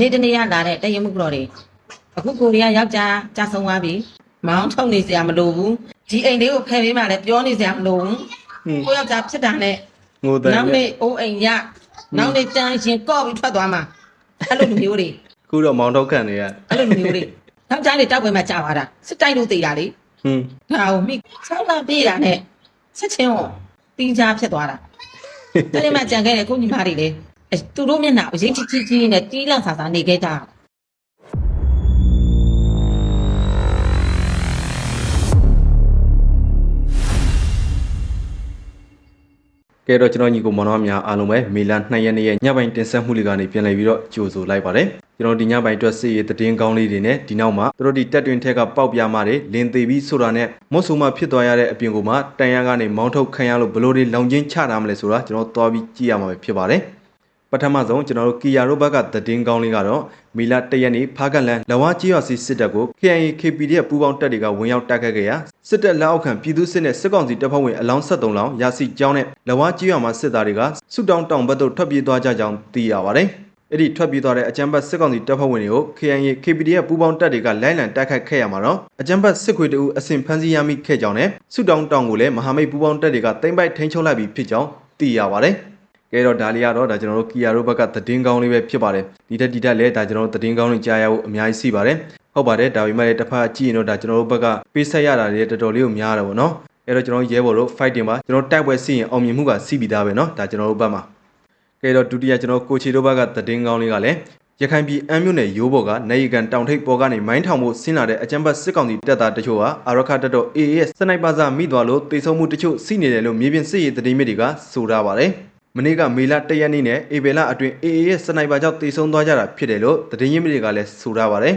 နေ့တနေ့ရလာတဲ့တရမှုကတော်တွေအခုကိုရီးယားယောက်ျားကြာဆုံးသွားပြီမောင်းထုတ်နေစရာမလိုဘူးဒီအိမ်လေးကိုဖယ်ပေးမှလည်းပြောနေစရာမလိုဘူးဟင်းကိုယောက်ျားဖြစ်တာနဲ့ငိုတယ်နောက်နေ့အိုးအိမ်ရနောက်နေ့တန်းရှင်ကော့ပြီးထွက်သွားမှာအဲ့လိုလူမျိုးတွေခုတော့မောင်တော့ခံနေရအဲ့လိုလူမျိုးတွေယောက်ျားတွေတောက်ပွဲမှာကြာသွားတာစစ်တိုက်လို့သိတာလေဟင်းဒါကိုမိဆောင်းလာပြေးတာနဲ့ချက်ချင်းကိုတင်းချာဖြစ်သွားတာတနေ့မှကြံခဲ့တဲ့ကိုညီမတွေလေအဲ သူတို့မျက်နှာကိုရိတ်ချစ်ချစ်ကြီးနဲ့တီးလန့်ဆာဆာနေခဲ့ကြတာကဲတော့ကျွန်တော်ညီကိုမောင်နှမများအားလုံးပဲမေလ2ရက်နေ့ရဲ့ညပိုင်းတင်ဆက်မှုလေးကနေပြန်လည်ပြီးတော့ကြိုဆိုလိုက်ပါတယ်ကျွန်တော်ဒီညပိုင်းအတွက်စစ်ရေးသတင်းကောင်းလေးတွေနဲ့ဒီနောက်မှာတို့ဒီတက်တွင်ထက်ကပေါက်ပြားမတွေလင်းသေးပြီးဆိုတာနဲ့မုတ်ဆိုမှဖြစ်သွားရတဲ့အပြင်ကိုမှတန်ရကနေမောင်းထုတ်ခံရလို့ဘလို့တွေလောင်ချင်းချတာမလဲဆိုတာကျွန်တော်သွားပြီးကြည့်ရမှာပဲဖြစ်ပါတယ်ပ ထမဆုံးကျွန်တော်တို့ကီယာရိုဘက်ကသတင်းကောင်းလေးကတော့မီလာ၁ရက်နေ့ဖားကလန်လဝါကြီးရွာစီစစ်တပ်ကို KIA KPDF ပူးပေါင်းတပ်တွေကဝင်ရောက်တိုက်ခတ်ခဲ့ရာစစ်တပ်လက်အောက်ခံပြည်သူစစ်နဲ့စစ်ကောင်စီတပ်ဖွဲ့ဝင်အလောင်း73လောင်းရာစီကြောင်းနဲ့လဝါကြီးရွာမှာစစ်သားတွေကစုတောင်းတောင်ဘက်သို့ထွက်ပြေးသွားကြကြောင်းသိရပါတယ်။အဲ့ဒီထွက်ပြေးသွားတဲ့အကြမ်းဖက်စစ်ကောင်စီတပ်ဖွဲ့ဝင်တွေကို KIA KPDF ပူးပေါင်းတပ်တွေကလိုင်းလံတိုက်ခတ်ခဲ့ရမှာတော့အကြမ်းဖက်စစ်ခွေတူအဆင့်ဖမ်းဆီးရမိခဲ့ကြောင်းနဲ့စုတောင်းတောင်ကိုလည်းမဟာမိတ်ပူးပေါင်းတပ်တွေကတိမ့်ပိုက်ထိန်းချုပ်လိုက်ပြီးဖြစ်ကြောင်းသိရပါတယ်။ ကဲတော့ဒါလေးကတော့ဒါကျွန်တော်တို့ကီယာရိုဘက်ကသတင်းကောင်းလေးပဲဖြစ်ပါတယ်ဒီတက်ဒီတက်လည်းဒါကျွန်တော်တို့သတင်းကောင်းလေးကြားရဖို့အများကြီးရှိပါတယ်ဟုတ်ပါတယ်ဒါပေမဲ့လည်းတစ်ဖက်ကြည့်ရင်တော့ဒါကျွန်တော်တို့ဘက်ကပေးဆက်ရတာတွေတော်တော်လေးကိုများတယ်ပေါ့နော်အဲ့တော့ကျွန်တော်တို့ရဲဘော်တို့ fighting ပါကျွန်တော်တိုက်ပွဲစီရင်အောင်မြင်မှုကစီးပြီးသားပဲเนาะဒါကျွန်တော်တို့ဘက်မှာကဲတော့ဒုတိယကျွန်တော်ကိုချီတို့ဘက်ကသတင်းကောင်းလေးကလည်းရခိုင်ပြည်အမ်းမြို့နယ်ရိုးဘော်ကနိုင်ကန်တောင်ထိပ်ပေါ်ကနေမိုင်းထောင်မှုဆင်းလာတဲ့အကြမ်းဖက်စစ်ကောင်စီတပ်သားတချို့ဟာအာရခတပ်တော် AA ရဲ့စနိုက်ပါစာမိသွားလို့တေဆုံးမှုတချို့စီးနေတယ်လို့မြေပြင်စစ်ရေးသတင်းမြစ်တွေကဆိုထားပါတယ် မနေ့ကမေလ၁ရက်နေ့နဲ့ဧပြီလအတွင်း AA ရဲ့စနိုက်ပါကြောင့်တေဆုံးသွားကြတာဖြစ်တယ်လို့သတင်းရင်းမြစ်တွေကလည်းဆိုထားပါတယ်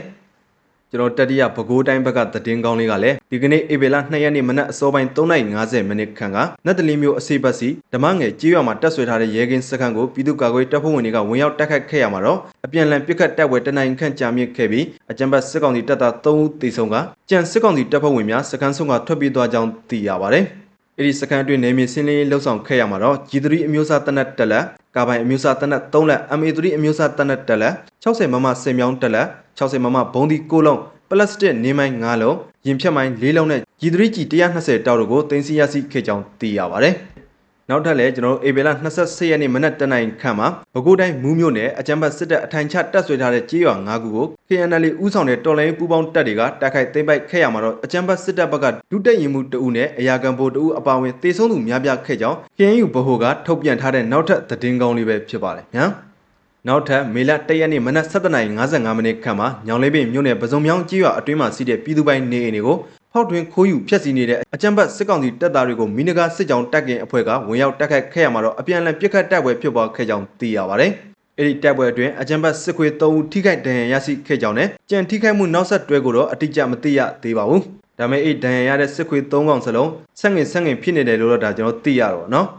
ကျွန်တော်တတိယပဲခူးတိုင်းဘက်ကသတင်းကောင်းလေးကလည်းဒီကနေ့ဧပြီလ2ရက်နေ့မနက်အစောပိုင်း3:50မိနစ်ခန့်ကနတ်တလီမျိုးအစိပ်ပတ်စီဓမ္မငယ်ကြေးရွာမှာတက်ဆွဲထားတဲ့ရဲကင်းစခန်းကိုပြည်သူ့ကာကွယ်တပ်ဖွဲ့ဝင်တွေကဝင်ရောက်တိုက်ခတ်ခဲ့ရမှာတော့အပြန်အလှန်ပစ်ခတ်တိုက်ပွဲတနိုင်ခန့်ကြာမြင့်ခဲ့ပြီးအကြံပတ်စစ်ကောင်စီတပ်သား3ဦးသေဆုံးကကြံစစ်ကောင်စီတပ်ဖွဲ့ဝင်များစခန်းဆုံးကထွက်ပြေးသွားကြောင်းသိရပါတယ်။ အဲ့ဒီစခန်းအတွင်းနေမြေစင်းလင်းရေးလှုပ်ဆောင်ခဲ့ရမှာတော့ G3 အမျိုးအစားတနက်တက်လက်ကာပိုင်အမျိုးအစားတနက်3လက် MA3 အမျိုးအစားတနက်တက်လက်60မမစင်မြောင်းတက်လက်60မမဘုံဒီ6လုံးပလတ်စတစ်နေမိုင်း9လုံးရင်ဖြတ်မိုင်း4လုံးနဲ့ G3G 120တောက်တို့ကိုတင်စီရရှိခဲ့ကြောင်းသိရပါတယ်။ နောက်ထပ်လည်းကျွန်တော်တို့ဧပြီလ28ရက်နေ့မနက်တနိုင်ခန့်မှာပဲခူးတိုင်းမူးမြို့နယ်အကြံဘတ်စစ်တပ်အထိုင်ချတပ်ဆွဲထားတဲ့ကြေးရွာ9ခုကို KNL ဥဆောင်တဲ့တော်လိုင်းပူးပေါင်းတပ်တွေကတိုက်ခိုက်သိမ်းပိုက်ခဲ့ရမှာတော့အကြံဘတ်စစ်တပ်ဘက်ကဒုတက်ရင်မှုတအုပ်နဲ့အရာခံဗိုလ်တအုပ်အပါအဝင်တေဆုံးသူများပြားခဲ့ကြောင်း KNU ဗဟိုကထုတ်ပြန်ထားတဲ့နောက်ထပ်သတင်းကောင်းလေးပဲဖြစ်ပါတယ်ညာ။နောက်ထပ်မေလ၁ရက်နေ့မနက်7:55မိနစ်ခန့်မှာညောင်လေးပင်မြို့နယ်ပစုံမြောင်းကြီးရွာအတွင်းမှာရှိတဲ့ပြည်သူပိုင်နေအိမ်တွေကို ဖောက်ထွင်းခိုးယူဖျက်ဆီးနေတဲ့အကြမ်းဖက်စစ်ကောင်စီတပ်သားတွေကိုမိနဂါစစ်ကြောင်းတပ်ကင်အဖွဲ့ကဝင်ရောက်တိုက်ခိုက်ခဲ့ရမှာတော့အပြန်အလှန်ပစ်ခတ်တိုက်ပွဲဖြစ်ပွားခဲ့ကြောင်းသိရပါတယ်။အဲ့ဒီတိုက်ပွဲအတွင်းအကြမ်းဖက်စစ်ခွေ3ဦးထိခိုက်ဒဏ်ရာရရှိခဲ့ကြောင်းနဲ့ကြံထိခိုက်မှုနောက်ဆက်တွဲကိုတော့အတိအကျမသိရသေးပါဘူး။ဒါပေမဲ့အဲ့ဒဏ်ရာရတဲ့စစ်ခွေ3កောင်စလုံးဆက်ငင်ဆက်ငင်ဖြစ်နေတယ်လို့တော့ဒါကျွန်တော်သိရတော့ဗောနော်။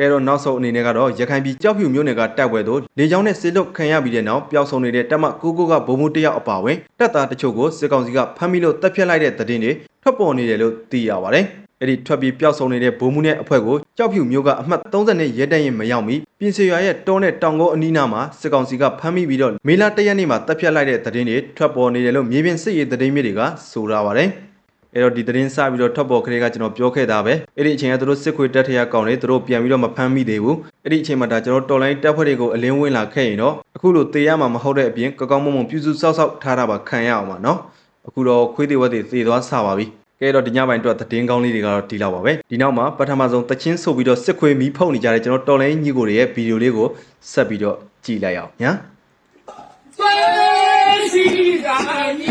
ကဲတော့နောက်ဆုံးအနေနဲ့ကတော့ရခိုင်ပြည်ကြောက်ဖြူမြို့နယ်ကတိုက်ပွဲသို့လေကြောင်းနဲ့စစ်လွတ်ခံရပြီးတဲ့နောက်ပျောက်ဆုံးနေတဲ့တပ်မကိုကိုကဗိုလ်မှူးတယောက်အပါအဝင်တပ်သားတချို့ကိုစစ်ကောင်စီကဖမ်းမိလို့တပ်ဖြတ်လိုက်တဲ့သတင်းတွေထွက်ပေါ်နေတယ်လို့သိရပါတယ်။အဲ့ဒီထွက်ပြီးပျောက်ဆုံးနေတဲ့ဗိုလ်မှူးနဲ့အဖွဲ့ကိုကြောက်ဖြူမြို့ကအမှတ်30နဲ့ရဲတပ်ရင်မရောက်မီပြင်စရွာရဲ့တောနဲ့တောင်ကုန်းအနီးနားမှာစစ်ကောင်စီကဖမ်းမိပြီးတော့မေလ၁ရက်နေ့မှာတပ်ဖြတ်လိုက်တဲ့သတင်းတွေထွက်ပေါ်နေတယ်လို့မြေပြင်စစ်ရေးသတင်းမြစ်တွေကဆိုထားပါတယ်။ အဲ့တော့ဒီသတင်းစပြီးတော့ထွက်ပေါ်ခရေကကျွန်တော်ပြောခဲ့တာပဲအဲ့ဒီအချိန်ကသူတို့စစ်ခွေတက်ထရကောင်တွေသူတို့ပြန်ပြီးတော့မဖမ်းမိသေးဘူးအဲ့ဒီအချိန်မှာဒါကျွန်တော်တော်လိုင်းတက်ဖွဲ့တွေကိုအလင်းဝင်လာခဲ့ရင်တော့အခုလိုတေးရမှာမဟုတ်တဲ့အပြင်ကောက်ကောက်မုံမုံပြုစုဆောက်ဆောက်ထားတာပါခံရအောင်ပါနော်အခုတော့ခွေးသေးဝက်တွေသေသွားဆပါပြီကဲတော့ဒီညပိုင်းအတွက်သတင်းကောင်းလေးတွေကတော့ဒီလောက်ပါပဲဒီနောက်မှာပထမဆုံးတချင်းဆိုပြီးတော့စစ်ခွေမီးဖုတ်နေကြတဲ့ကျွန်တော်တော်လိုင်းညီကိုတွေရဲ့ဗီဒီယိုလေးကိုဆက်ပြီးတော့ကြည့်လိုက်အောင်ညာ最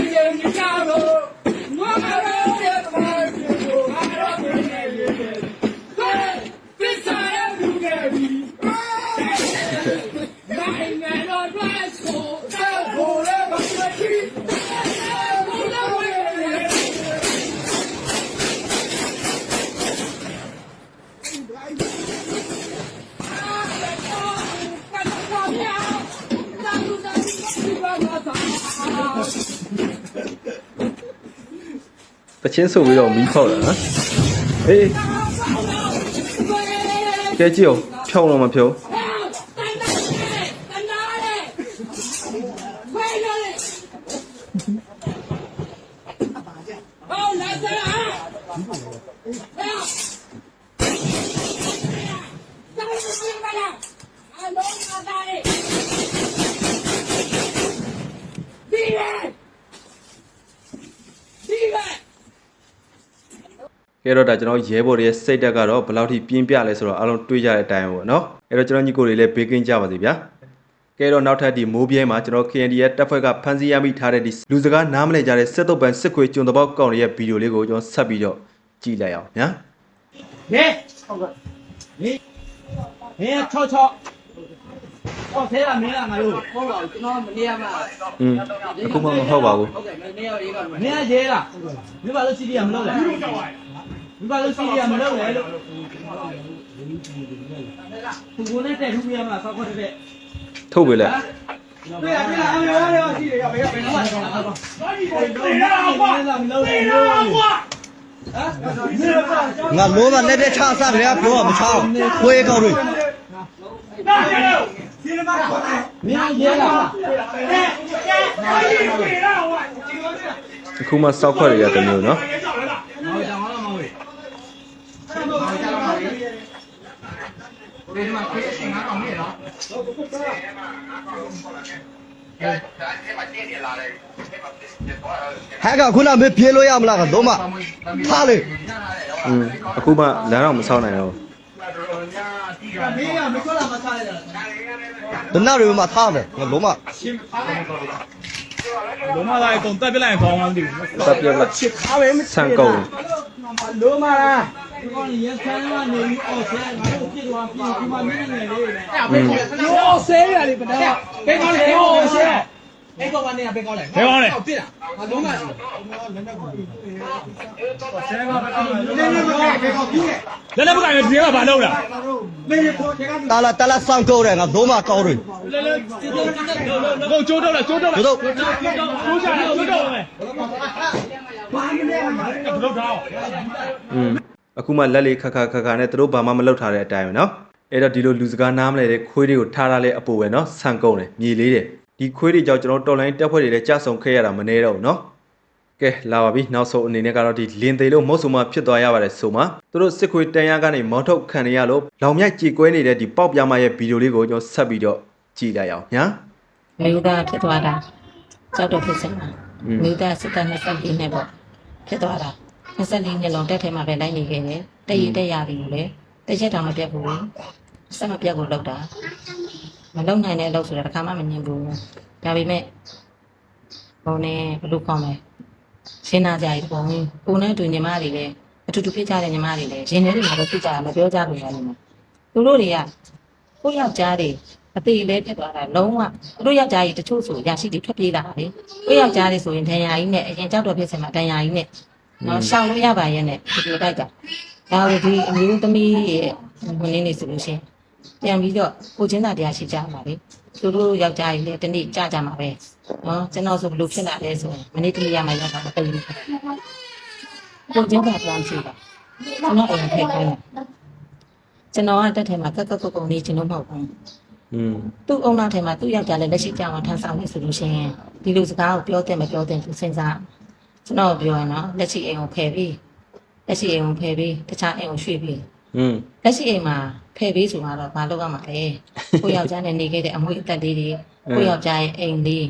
不牵手围绕迷跑了啊！哎，该叫飘了吗？飘。ဒီပဲဒီပဲအဲ့တော့ဒါကျွန်တော်ရဲဘော်တွေရဲ့စိတ်ဓာတ်ကတော့ဘယ်လောက်ထိပြင်းပြလဲဆိုတော့အလုံးတွေးကြတဲ့အတိုင်းပေါ့နော်အဲ့တော့ကျွန်တော်ညီကိုတွေလည်းဘေးကင်းကြပါစေဗျာကဲတော့နောက်ထပ်ဒီမိုးပြဲမှာကျွန်တော် KND ရဲ့တပ်ဖွဲ့ကဖန်စီရမိထားတဲ့ဒီလူစကားနားမလည်ကြတဲ့စစ်တုပ်ပန်စစ်ခွေကျွန်းတပေါက်ကောင်တွေရဲ့ဗီဒီယိုလေးကိုကျွန်တော်ဆက်ပြီးတော့ကြည့်လိုက်အောင်ညာဟဲ့ဟုတ်ကဲ့ဟဲ့6 6哦，谁啊？没啊，俺都。好吧，今朝没来嘛。嗯，今朝没好吧不？OK，没来一个。没来接啦，你把这 CD 也没弄来。你把这 CD 也没弄来。သူကိုနဲ့တက်ထုတ်ပြရမှာဆောက်ခွက်တက်တဲ့ထုတ်ပေးလိုက်对呀对呀，俺们原来要记得要没要没弄来。谁让我？谁让我？ငါမိုးကလက်တဲ့ချအစားကလေးကပြောတာမချအောင်ခွေးကောက်တွေနားကြည့် မင်းရဲလားအခုမှစောက်ခွက်တွေကတစ်မျိုးနော်ဟောကြောင်လာမဟုတ်ဒီမှာခေးရှင်ငါကောင်နေနော်ဟဲ့ကခုနမပြေးလို့ရမလားကတော့မထားလေอืมအခုမှလမ်းတော့မဆောက်နိုင်တော့ မင်းကမချောလာမစားရတာဒနာတွေမှာထားတယ်ငါလုံးမလုံးမလာကုန်တက်ပြလိုက်ခေါင်းအောင်ဒီတပ်ပြလိုက်ဆန်ကုန်လုံးမလား ဒီကောင်ရဆန်းကနေပြီးအော်ဆဲငါတို့ပြစ်သွားပြီးဒီမှာမင်းငယ်လေးနဲ့ อืม ရောဆဲရတယ်ဗဒါဘယ်ကောင်းလဲရောဆဲ အဲ့ကောင်ကနေဘယ်ကောင်းလဲ ဘယ်ကောင်းလဲ ပြစ်တာငါလုံးမ ဆဲကဘယ်ကောင်းလဲ နည်းနည်းတော့ဘယ်ကောင်ပြည့် လည်းလည်းဘက်ကလည်းဒီကဘာလုပ်လား တာလာတာလာဆောင်ကောက်တယ်ငါလုံးမကောက်တွေ လည်းလည်းကိုကျိုးတော့လားကျိုးတော့လား တို့ ကျိုးကြတယ်ကျိုးတော့မယ်ဘာမလဲဘလို့ထား อืมအခုမှလက်လေးခါခါခါခါနဲ့သူတို့ဘာမှမလုပ်ထားတဲ့အတိုင်းပဲเนาะအဲ့တော့ဒီလိုလူစကားနားမလဲတဲ့ခွေးတွေကိုထားထားလဲအပူပဲเนาะဆန်ကုန်တယ်မြေလေးတယ် ဒီခွေးတွေကြောင့်ကျွန်တော်တော်လိုင်းတက်ဖွဲ့တွေလည်းကြဆုံခဲ့ရတာမနေတော့ဘူးเนาะကဲလာပါပြီနောက်ဆုံးအနေနဲ့ကတော့ဒီလင်သေးလို့မဟုတ်ဆိုမှဖြစ်သွားရပါတယ်ဆိုမှသူတို့စစ်ခွေးတန်ရကနေမောင်းထုတ်ခံရလို့လောင်မြိုက်ကြေကွဲနေတဲ့ဒီပေါက်ပြားမရဲ့ဗီဒီယိုလေးကိုကျွန်တော်ဆက်ပြီးတော့ကြည့်လိုက်အောင်ညာ မြို့သားဖြစ်သွားတာကြောက်တော့ဖြစ်စင်တာ อืม မြို့သားစစ်တပ်24နှစ်ပေါ့ဖြစ်သွားတာ24နှစ်လုံးတက်ထဲမှာပဲလိုက်နေခဲ့တယ်တရတက်ရပြီလို့လေတရက်တောင်မပြတ်ဘူးစက်မပြတ်ကိုလောက်တာ မလုံနိုင်တဲ့အလုပ်ဆိုတာတစ်ခါမှမမြင်ဘူးဒါပေမဲ့ဘုံနဲ့ဘလို့ကောင်းလဲရှင်းနာကြရီပုံကိုနဲ့တူညီမတွေလည်းအတူတူဖြစ်ကြတဲ့ညီမတွေလည်းရင်ထဲတွေမှာတော့ဖြစ်ကြတာမပြောကြလို့ရတယ်မသူတို့တွေကကိုယောက်ျားတွေအသေးလေးဖြစ်သွားတာလုံးဝသူတို့ယောက်ျားကြီးတချို့ဆိုရရှိတွေထွက်ပြေးလာတာလေကိုယောက်ျားတွေဆိုရင်ဒဏ်ရာကြီးနဲ့အရင်ကြောက်တော့ဖြစ်စင်မှာဒဏ်ရာကြီးနဲ့နော်ရှောင်လို့ရပါရဲ့နဲ့ဒီလိုတိုက်တာဒါလို့ဒီအမျိုးသမီးရဲ့မင်းနေဆိုလို့ရှိရင် ပြန်ပြီးတော့ကိုချင်းသာတရားရှိကြပါလေသူတို့ယောက်ျားကြီးလည်းတနေ့ကြကြမှာပဲနော်ကျွန်တော်ဆိုဘလို့ဖြစ်လာလဲဆိုရင်မနေ့တနေ့ရမှရတာမသိဘူးကိုချင်းသာတရားရှိတာကျွန်တော်အိမ်ထဲခိုင်းတယ်ကျွန်တော်ကတက်ထဲမှာကက်ကက်ကုတ်ကုတ်နေချင်လို့မဟုတ်ဘူးอืมသူ့အုံနောက်ထဲမှာသူ့ယောက်ျားလည်းလက်ရှိကြောင်အောင်ထမ်းဆောင်နေဆိုလို့ရှိရင်ဒီလိုစကားကိုပြောတဲ့မပြောတဲ့သူစဉ်းစားကျွန်တော်ပြောရင်တော့လက်ရှိအိမ်ကိုဖယ်ပြီးလက်ရှိအိမ်ကိုဖယ်ပြီးတခြားအိမ်ကိုရွှေ့ပြီး อืมလက်ရှိအိမ်မှာဖယ်ပေးဆိုတော့မလုပ်ရမှာလေကိုယောက်ျားနဲ့နေခဲ့တဲ့အမွေအသက်လေးတွေကိုယောက်ျားရဲ့အိမ်လေး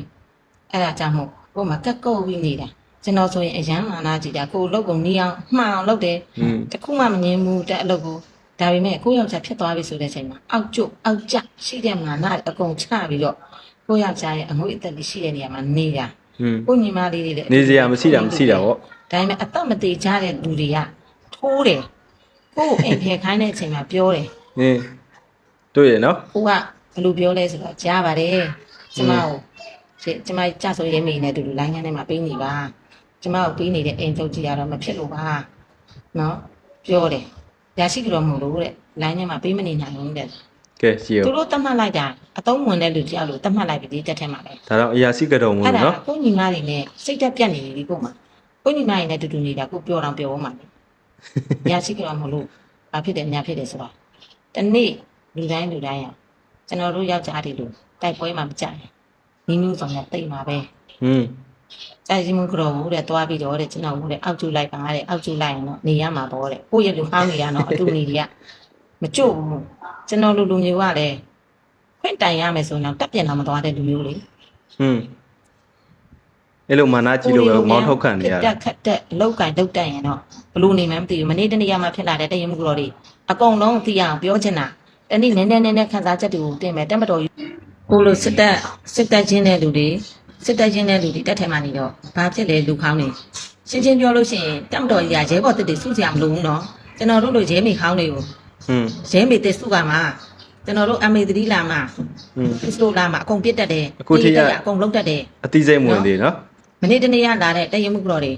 အဲ့ဒါကြောင့်မို့ကိုမကက်ကုတ်ပြီးနေတာကျွန်တော်ဆိုရင်အရန်မာနာကြည့်တာကိုလောက်ကုန်နီးအောင်မှန်အောင်လုပ်တယ်တခုမှမငင်းဘူးတက်အလုပ်ကိုဒါပေမဲ့ကိုယောက်ျားဖြစ်သွားပြီဆိုတဲ့အချိန်မှာအောက်ကျအောက်ကျရှိတဲ့မာနာအကုန်ချပြီးတော့ကိုယောက်ျားရဲ့အငွေအသက်လေးရှိတဲ့နေရာမှာနေတာကိုညီမလေးတွေလည်းနေစရာမရှိတာမရှိတာပေါ့ဒါပေမဲ့အသက်မသေးကြတဲ့လူတွေကထိုးတယ် ကိုယ့်ကိုအိမ်ဖယ်ခိုင်းတဲ့အချိန်မှာပြောတယ်အင်းတွေ့ရနော်ကိုကဘယ်လိုပြောလဲဆိုတော့ကြားပါတယ်ကျမကိုကျမကြဆိုရဲမိနဲ့အတူတူလိုင်းခန်းထဲမှာပေးနေပါကျမကိုပေးနေတဲ့အိမ်ချုပ်ကြီးကတော့မဖြစ်လို့ပါနော်ပြောတယ်ရရှိကြတော့မလို့တဲ့လိုင်းထဲမှာပေးမနေနိုင်ဘူးတဲ့ကဲရှိရောသူတို့တတ်မှတ်လိုက်တာအတုံးဝင်တဲ့လူတယောက်လို့တတ်မှတ်လိုက်ပြီဒီတက်ထဲမှာလေဒါတော့အရာရှိကတော်မူအဲ့ဒါနော်ကိုညီမတွေနဲ့စိတ်တက်ပြတ်နေပြီကို့မှာကိုညီမတွေနဲ့တူတူနေတာကိုပြောတော့ပြောမှာလေ ရရှိကြတော့မလို့ဘာဖြစ်တယ်ညာဖြစ်တယ်ဆိုတော့တနေ့လူတိုင်းလူတိုင်းရကျွန်တော်တို့ယောက်ျားတွေလို့တိုက်ပွဲမှာမကြရင်ဒီမျိုးဆောင်နဲ့တိတ်မှာပဲဟွန်းကြာကြီးမှုကြောဘူးတဲ့သွားပြီးတော့တဲ့ကျွန်တော်ကတဲ့အောက်ကျလိုက်ပါတဲ့အောက်ကျလိုက်ရင်တော့နေရမှာပေါ့တဲ့ကိုယ့်ရဲ့လူဟောင်းနေရတော့အတူနေတွေကမကြုတ်ဘူးကျွန်တော်လူလူမျိုးကလည်းခွင့်တိုင်ရမယ်ဆိုရင်တော့တက်ပြန်တော့မသွားတဲ့လူမျိုးလေဟွန်း အဲ့လိုမာနာကြီးလို့ပဲမောင်းထုတ်ခံနေရတတာက်ခတ်တက်အလောက်ကင်တုတ်တက်ရင်တော့ဘလို့နေမှန်းမသိဘူးမနေ့တနေ့ကမှဖြစ်လာတဲ့တရင်မှုကြောတွေအကုန်လုံးသိရအောင်ပြောချင်တာတနေ့နည်းနည်းနည်းနည်းခန်းစားချက်တွေကိုတင်မယ်တက်မတော်ကိုလိုစစ်တက်စစ်တက်ချင်းတဲ့လူတွေစစ်တက်ချင်းတဲ့လူတွေတက်ထဲမှာနေတော့ဘာဖြစ်လဲလူခေါင်းနေရှင်းရှင်းပြောလို့ရှိရင်တက်မတော်ကြီးကရဲဘော်တက်တွေစုစရာမလိုဘူးနော်ကျွန်တော်တို့လိုရဲမိခေါင်းတွေကိုဟွန်းရဲမိတက်စုကမှာကျွန်တော်တို့အမေသတိလာမှာဟွန်းခရစ်စတိုလာမှာအကုန်ပြစ်တတ်တယ်အခုထိကဒီတက်ကအကုန်လုံးတတ်တယ်အတိစိတ်မဝင်သေးနော် မနေ့တနေ့ကလာတဲ့တရင်မှုကတော်တွေ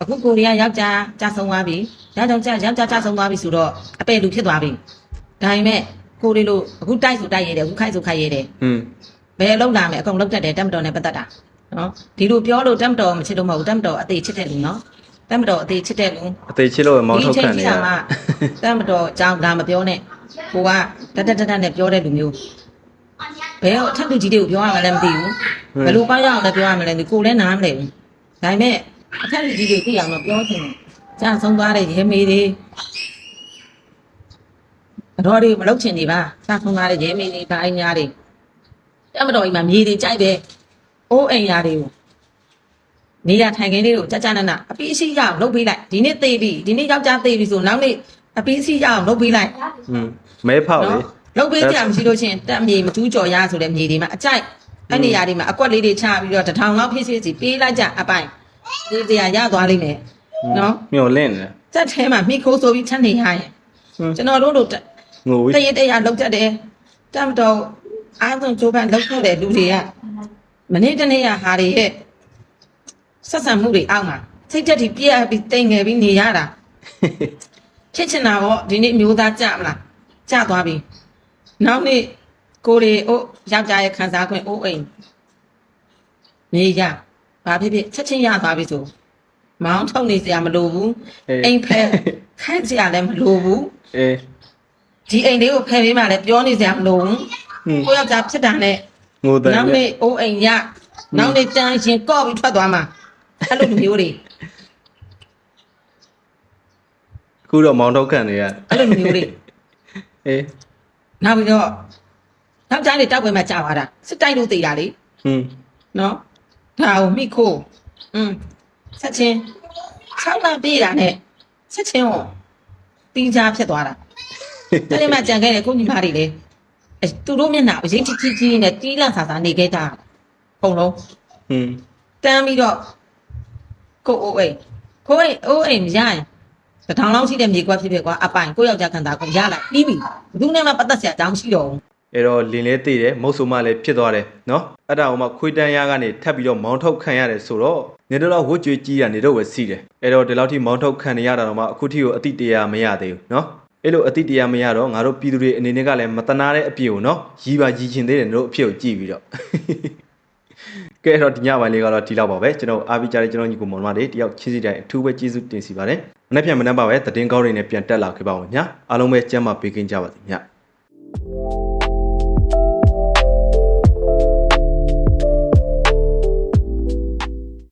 အခုကိုရီးယားယောက်ျားကြာဆုံးသွားပြီ။ယောက်ျားကြာယောက်ျားကြာဆုံးသွားပြီဆိုတော့အပယ်လူဖြစ်သွားပြီ။ဒါပေမဲ့ကိုရီလိုအခုတိုက်ဆိုတိုက်ရတယ်အခုခိုက်ဆိုခိုက်ရတယ်ဟွန်း။ဘယ်လောက်လာမယ်အကုန်လောက်တတ်တယ်တက်မတော်နဲ့ပတ်သက်တာ။နော်ဒီလိုပြောလို့တက်မတော်မချစ်လို့မဟုတ်ဘူးတက်မတော်အသေးချစ်တဲ့လူနော်။တက်မတော်အသေးချစ်တဲ့လူအသေးချစ်လို့ပဲမောင်းထုတ်ခံနေရဒီအချိန်တာကြီးကမှတက်မတော်အကြောင်းဒါမပြောနဲ့။ကိုကတတ်တတ်တတ်နဲ့ပြောတဲ့လူမျိုး ဘယ်အထက်လူကြီးတွေကိုပြောရမှလည်းမသိဘူး။ဘယ်လိုပေါက်ရအောင်လည်းပြောရမှလည်းမသိကိုလည်းနားမလဲဘူး။ဒါပေမဲ့အထက်လူကြီးတွေသိအောင်တော့ပြောချင်တယ်။ကြာဆုံးသွားတဲ့ရဲမေးတွေအတော်တွေမလုပ်ချင်နေပါ။ကြာဆုံးသွားတဲ့ရဲမေးတွေဘာအညာတွေတက်မတော်ကြီးမှာမြေတွေကြိုက်တယ်။အိုးအိမ်ယာတွေကိုနေရထိုင်ခင်းလေးကိုကြကြနနအပီးရှိရအောင်လုပ်ပေးလိုက်ဒီနေ့သေးပြီဒီနေ့ယောက်ျားသေးပြီဆိုနောက်နေ့အပီးရှိရအောင်လုပ်ပေးလိုက်ဟွန်းမဲဖောက်လေ လုပ်ပေးကြမရှိလို့ချင်းတက်မြေမကျူးကြော်ရဆိုတဲ့မြေတွေမှာအကြိုက်အဲ့နေရာတွေမှာအကွက်လေးတွေချပြီးတော့တစ်ထောင်လောက်ဖြစ်ဖြစ်စီပေးလိုက်ကြအပိုင်ဒီတရားရသွားလိမ့်မယ်နော်မျောလင့်နေစက်ထဲမှာမိခိုးဆိုပြီးချက်နေရရင်ဟွန်းကျွန်တော်တို့တို့ငိုဝေးတရတရားလောက်တတ်တယ်တက်မတော်အားဆုံးကြိုးပမ်းလောက်ဖို့တဲ့လူတွေကမနေ့တနေ့ကဟာတွေရဲ့ဆက်ဆံမှုတွေအောက်မှာစိတ်သက်ထိပြည့်ပြီးတိမ်ငယ်ပြီးနေရတာဖြစ်ချင်တာပေါ့ဒီနေ့အမျိုးသားကြမလားကြသွားပြီ နောက်နေ့ကိုရီအိုးယောက်ျားရဲ့ခံစားခွင့်အိုးအိမ်နေရဘာဖြစ်ဖြစ်ချက်ချင်းရသွားပြီဆိုမောင်းထုတ်နေစရာမလိုဘူးအိမ်ဖဲခိုင်းစရာလည်းမလိုဘူးအေးဒီအိမ်လေးကိုဖယ်ပေးမှလည်းပြောနေစရာမလိုဘူးဟွန်းကိုယောက်ျားဖြစ်တာနဲ့ငိုတယ်နောက်နဲ့နေ့အိုးအိမ်ရနောက်နေ့တန်းရင်ကော့ပြီးထွက်သွားမှာအဲ့လိုမျိုးတွေအခုတော့မောင်းထုတ်ခံနေရအဲ့လိုမျိုးတွေအေး နောက်ပြီးတော့ယောက်ျားတွေတောက်ပွဲမှာကြာသွားတာစစ်တိုက်လို့သိတာလေဟွန်းနော်ဒါကိုမိခိုးอืมဆက်ချင်းဆောက်လာပြေးတာနဲ့ဆက်ချင်းကိုတင်းချာဖြစ်သွားတာတနေ့မှကြံခဲ့တယ်ကိုညီမတွေလေအဲသူတို့မျက်နှာအရင်ကြီးကြီးကြီးနဲ့တီးလန့်ဆာဆာနေခဲ့တာပုံလုံးဟွန်းတန်းပြီးတော့ကိုအိုးအိမ်ကိုအိမ်အိုးအိမ်မရရင် တစ်ထောင်လောက်ရှိတဲ့မြေကွက်ဖြစ်ဖြစ်ကွာအပိုင်ကိုယောက်ျားခံတာကိုရလိုက်ပြီးပြီဘယ်သူနဲ့မှပတ်သက်စရာအကြောင်းရှိတော့ဘူးအဲ့တော့လင်းလဲသိတယ်မုတ်ဆိုမလည်းဖြစ်သွားတယ်နော်အဲ့ဒါအောင်မှခွေးတန်းရကနေထပ်ပြီးတော့မောင်းထုတ်ခံရတယ်ဆိုတော့နေတော့ဝတ်ကြွေးကြီးတာနေတော့ဝယ်စီးတယ်အဲ့တော့ဒီလောက်ထိမောင်းထုတ်ခံနေရတာတော့မှအခုထိကိုအတိတရားမရသေးဘူးနော်အဲ့လိုအတိတရားမရတော့ငါတို့ပြည်သူတွေအနေနဲ့ကလည်းမတနာတဲ့အပြည့်ကိုနော်ရီးပါရီးချင်သေးတယ်တို့အဖြစ်ကိုကြည့်ပြီးတော့ကဲအဲ့တော့ဒီညပိုင်းလေးကတော့ဒီလောက်ပါပဲကျွန်တော်အားပေးကြတဲ့ကျွန်တော်ညီကိုမောင်မတွေတယောက်ချင်းစီတိုင်းအထူးပဲကျေးဇူးတင်စီပါတယ်မ နေ့ပြန်မနေ့ပါပဲသတင်းကောင်းတွေနဲ့ပြန်တက်လာခဲ့ပါဦးညာအားလုံးပဲကျမ်းမာပေးကင်းကြပါစေည